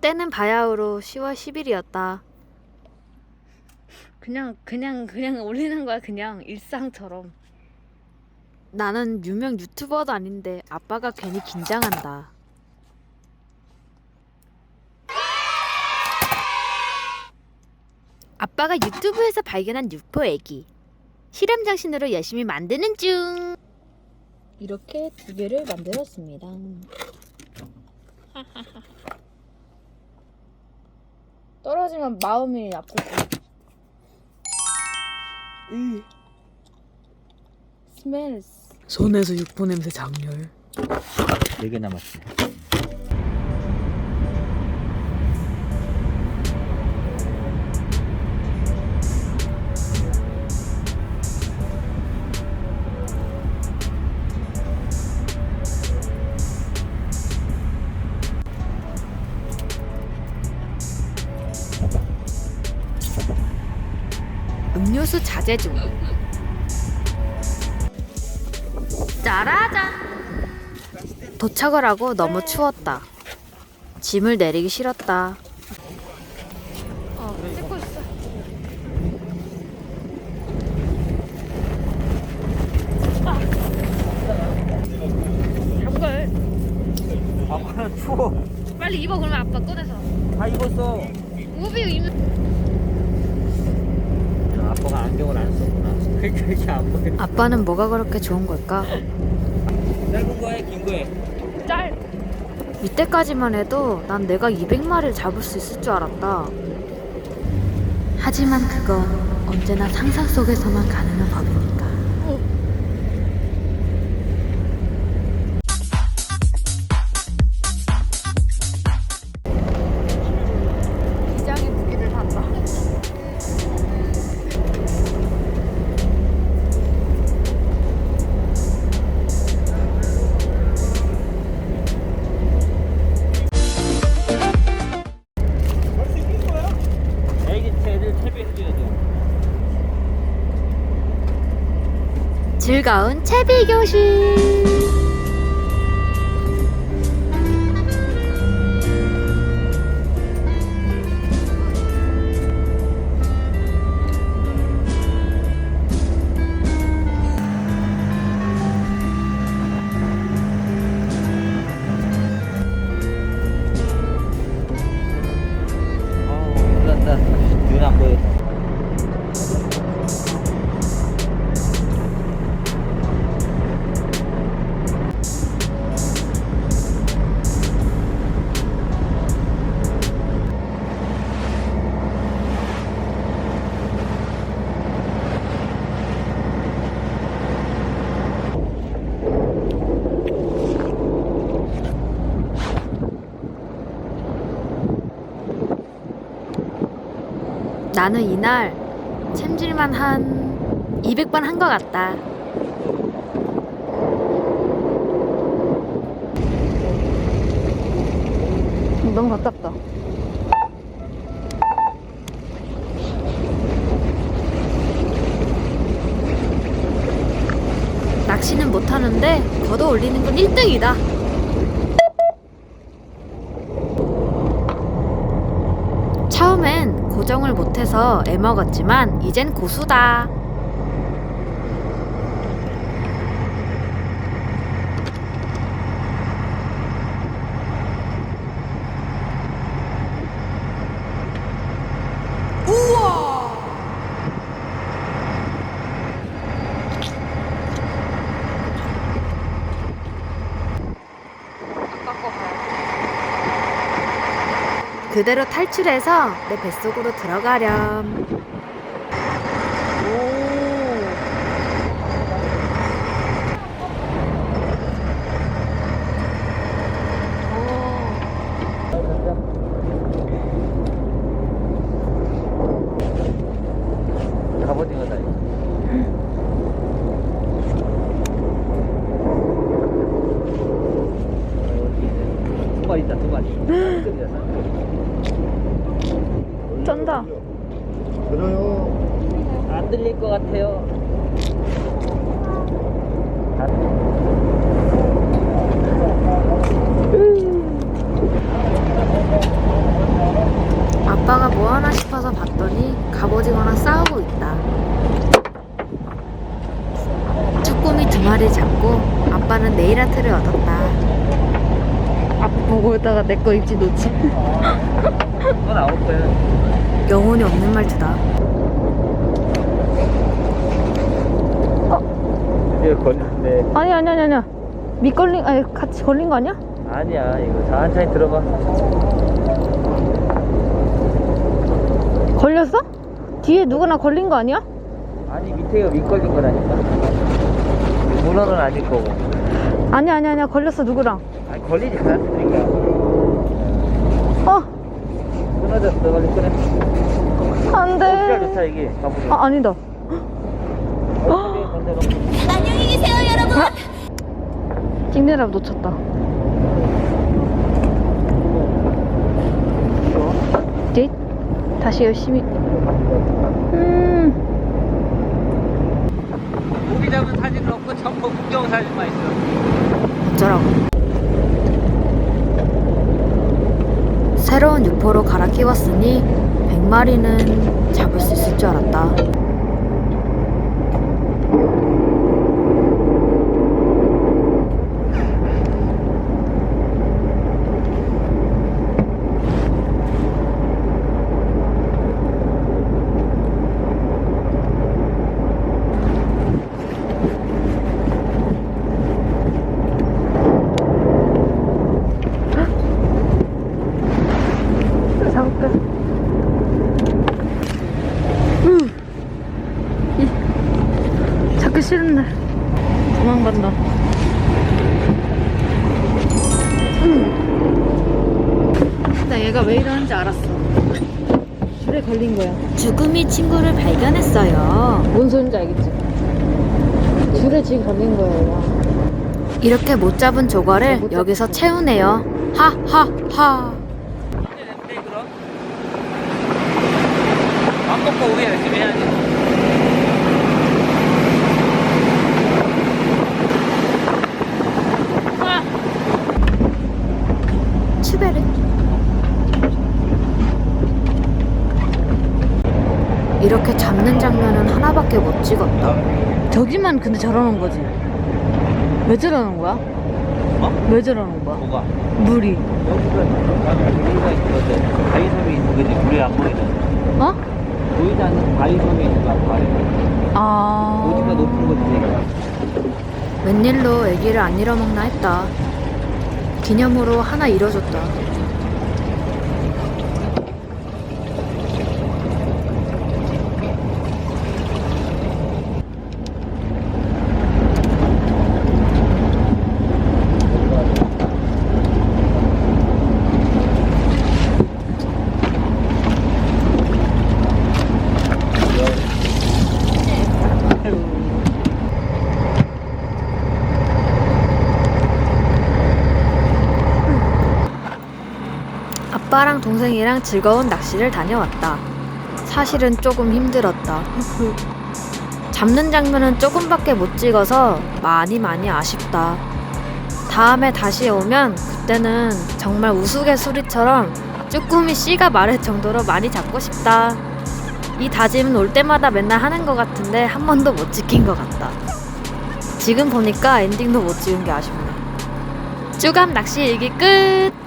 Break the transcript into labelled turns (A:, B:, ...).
A: 때는 바야흐로 10월 10일이었다. 그냥 그냥 그냥 올리는 거야 그냥 일상처럼. 나는 유명 유튜버도 아닌데 아빠가 괜히 긴장한다. 아빠가 유튜브에서 발견한 육포 애기. 실험 장신으로 열심히 만드는 중. 이렇게 두 개를 만들었습니다. 떨어지면 마음이. 으. 스멜스.
B: 손에서 육포 냄새 장렬.
C: 4개 남았지.
A: 자제 중. 짜라잔. 도착을 하고 너무 추웠다. 짐을 내리기 싫었다. 어, 찍고 있어. 잠걸.
C: 아빠는 추워.
A: 빨리 입어 그러면 아빠 꺼내서.
C: 다 입었어.
A: 우비 입는.
C: 아빠가 안경을 안 썼구나. 그러니까 이렇게 안 보여.
A: 아빠는 뭐가 그렇게 좋은 걸까?
C: 짧은 거에 긴 거에.
A: 짤. 이때까지만 해도 난 내가 200마리를 잡을 수 있을 줄 알았다. 하지만 그건 언제나 상상 속에서만 가능한 법이니 즐거운 채비 교실. 나는 이날 챔질만 한 200번 한 것 같다. 너무 가깝다. 낚시는 못하는데 걷어 올리는 건 1등이다. 고정을 못해서 애먹었지만 이젠 고수다. 그대로 탈출해서 내 뱃속으로 들어가렴.
C: 갑오징어다. 이거. 두 마리 있다, 두 마리. 쌍끌이야,
A: 쩐다.
D: 그래요.
C: 안 들릴 것 같아요. 아,
A: 하나 싶어서 봤더니 갑오징어랑 싸우고 있다. 쭈꾸미 두 마리 잡고 아빠는 네일 아트를 얻었다. 아빠 보고 있다가 내 거 입지 놓지.
C: 또 나올 거야.
A: 영혼이 없는 말투다.
C: 이제 걸렸는데.
A: 아니 아니 아니 아니야. 밑걸린 아니 같이 걸린 거 아니야?
C: 아니야, 이거 천천히 들어봐.
A: 걸렸어? 뒤에 누구나 걸린 거 아니야?
C: 아니, 밑에가 밑걸린 거라니까. 문어는 아닐 거고.
A: 아니 아니 아니야 걸렸어 누구랑?
C: 아니, 걸리지 않았으니까.
A: 어
C: 끊어졌어, 빨리 끊어. 어, 시간 좋다,
A: 안돼.
C: 이게. 가보자.
A: 아 아니다.
C: 어, 건드려.
A: 찍느라 놓쳤다. 네? 다시 열심히. 음.
C: 고기 잡은 사진 넣고 전부 구경 사진만 있어.
A: 어쩌라고. 새로운 육포로 갈아 끼웠으니 100마리는 잡을 수 있을 줄 알았다. 잡을까? 음. 잡기 싫은 날 도망간다. 음. 나 얘가 왜 이러는지 알았어. 줄에 걸린 거야. 죽음이 친구를 발견했어요. 뭔 소린지 알겠지? 줄에 지금 걸린 얘가. 이렇게 못 잡은 조과를 여기서 채우네요. 하하하.
C: 네, 그럼. 밥 먹고 우리 열심히 해야지.
A: 추베르 이렇게 잡는 장면은 하나 밖에 못 찍었다 저기만 근데 저러는 거지 왜 저러는 거야?
C: 어?
A: 왜 저러는 거야?
C: 뭐가?
A: 물이
C: 여기가 바위섬이 있는 거지 물이 안 보이는
A: 어?
C: 보이지 않는 바위섬이 있는 거야 바위
A: 아...
C: 고지가 높은 거지
A: 웬일로 애기를 안 잃어먹나 했다 기념으로 하나 잃어줬다 아빠랑 동생이랑 즐거운 낚시를 다녀왔다. 사실은 조금 힘들었다. 잡는 장면은 조금밖에 못 찍어서 많이 많이 아쉽다. 다음에 다시 오면 그때는 정말 우스갯소리처럼 쭈꾸미 씨가 말할 정도로 많이 잡고 싶다. 이 다짐은 올 때마다 맨날 하는 것 같은데 한 번도 못 지킨 것 같다. 지금 보니까 엔딩도 못 찍은 게 아쉽네. 쭈감 낚시 일기 끝!